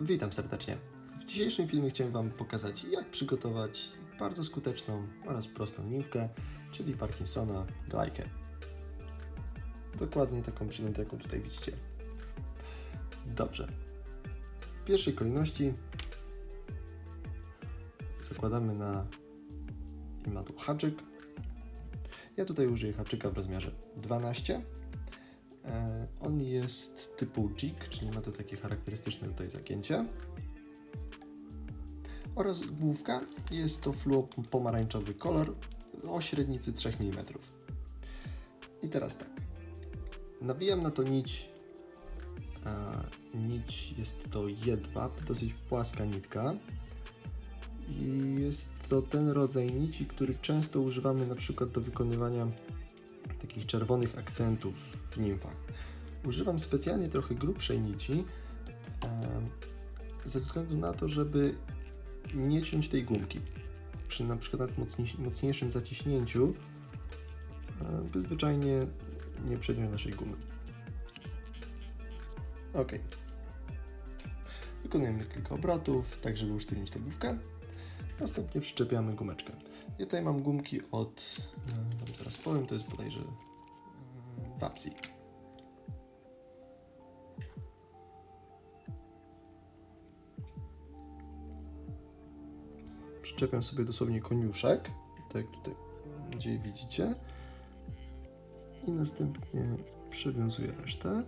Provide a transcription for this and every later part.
Witam serdecznie. W dzisiejszym filmie chciałem Wam pokazać, jak przygotować bardzo skuteczną oraz prostą nimfkę, czyli Parkinsona glajkę. Dokładnie taką przynętę, jaką tutaj widzicie. Dobrze. W pierwszej kolejności zakładamy na imadło haczyk. Ja tutaj użyję haczyka w rozmiarze 12. E, On jest typu jig, czyli ma to takie charakterystyczne tutaj zagięcie. Oraz główka jest to fluo pomarańczowy kolor o średnicy 3 mm. I teraz tak. Nawijam na to nić. Nić jest to jedwab, dosyć płaska nitka. I jest to ten rodzaj nici, który często używamy na przykład do wykonywania takich czerwonych akcentów w nimfach. Używam specjalnie trochę grubszej nici, ze względu na to, żeby nie ciąć tej gumki. Przy na przykład mocniej, mocniejszym zaciśnięciu, by zwyczajnie nie przeciąć naszej gumy. Ok. Wykonujemy kilka obrotów, tak żeby usztywnić tę główkę. Następnie przyczepiamy gumeczkę. Ja tutaj mam gumki od, e, tam zaraz powiem, to jest bodajże mm, Wapsi. Przyczepiam sobie dosłownie koniuszek, tak jak tutaj gdzie widzicie. I następnie przywiązuję resztę.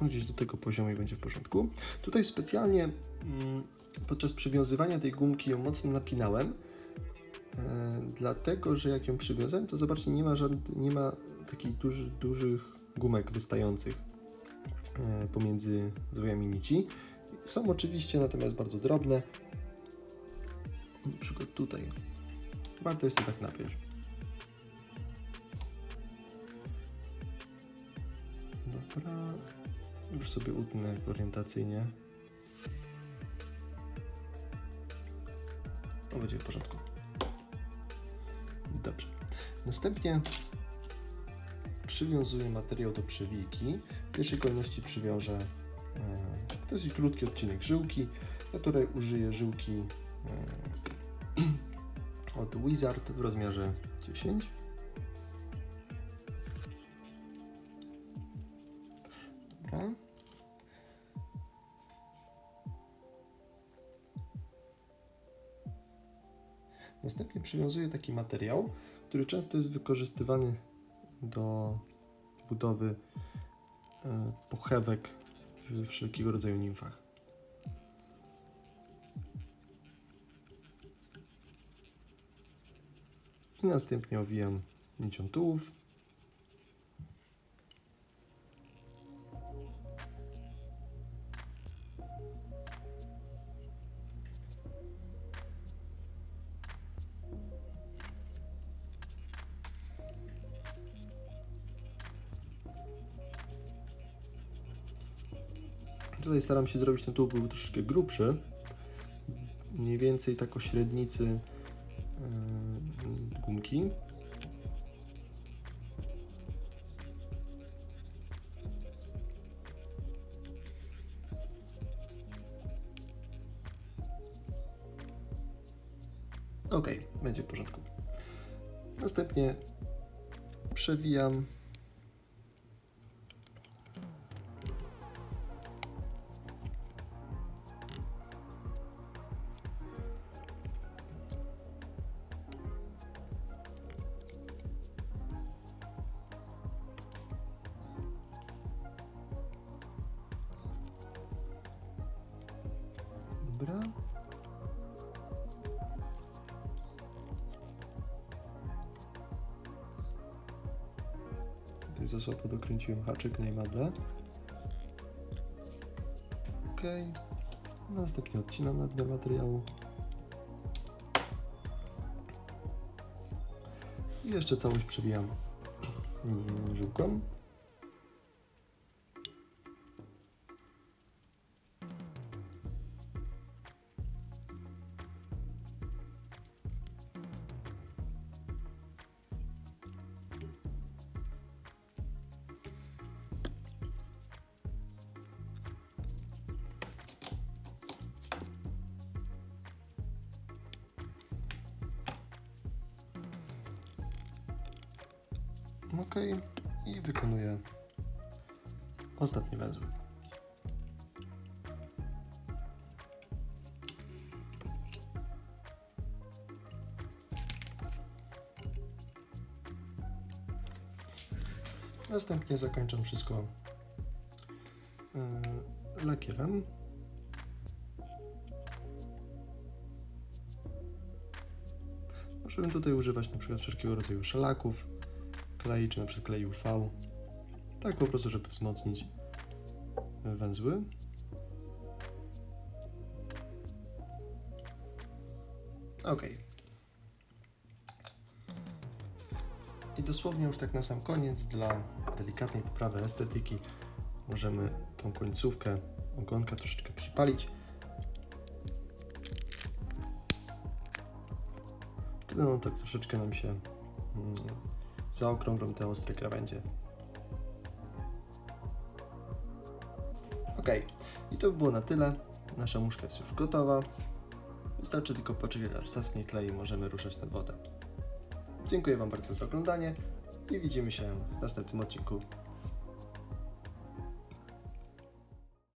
Gdzieś do tego poziomu i będzie w porządku. Tutaj specjalnie mm, podczas przywiązywania tej gumki ją mocno napinałem, e, dlatego że jak ją przywiązałem, to zobaczcie, nie ma, żadnych, nie ma takich duży, dużych gumek wystających e, pomiędzy zwojami nici. Są oczywiście natomiast bardzo drobne. Na przykład tutaj. Warto jest to tak napiąć. Dobra. Już sobie utnę orientacyjnie. To będzie w porządku. Dobrze. Następnie przywiązuję materiał do przewijki. W pierwszej kolejności przywiążę e, dosyć krótki odcinek żyłki. Ja tutaj użyję żyłki e, od Wizard w rozmiarze 10. Dobra. Następnie przywiązuję taki materiał, który często jest wykorzystywany do budowy e, pochewek w wszelkiego rodzaju nimfach. I następnie owijam nicią tułów. Tutaj staram się zrobić ten tułów, by był troszeczkę grubszy. Mniej więcej tak o średnicy yy, gumki. Ok, będzie w porządku. Następnie przewijam Dobra. Tutaj za słabo dokręciłem haczyk na imadle. Ok. Następnie odcinam nadmiar materiału. I jeszcze całość przewijam mm, OK i wykonuję ostatni węzeł. Następnie zakończę wszystko yy, lakierem. Możemy tutaj używać na przykład wszelkiego rodzaju szelaków, klei, czy na przykład klei UV. Tak po prostu, żeby wzmocnić węzły. Ok. I dosłownie już tak na sam koniec, dla delikatnej poprawy estetyki, możemy tą końcówkę ogonka troszeczkę przypalić. Wtedy no tak troszeczkę nam się zaokrąglą te ostre krawędzie. Ok, i to by było na tyle. Nasza muszka jest już gotowa. Wystarczy tylko poczekać aż zaschnie klej i możemy ruszać nad wodę. Dziękuję Wam bardzo za oglądanie i widzimy się w następnym odcinku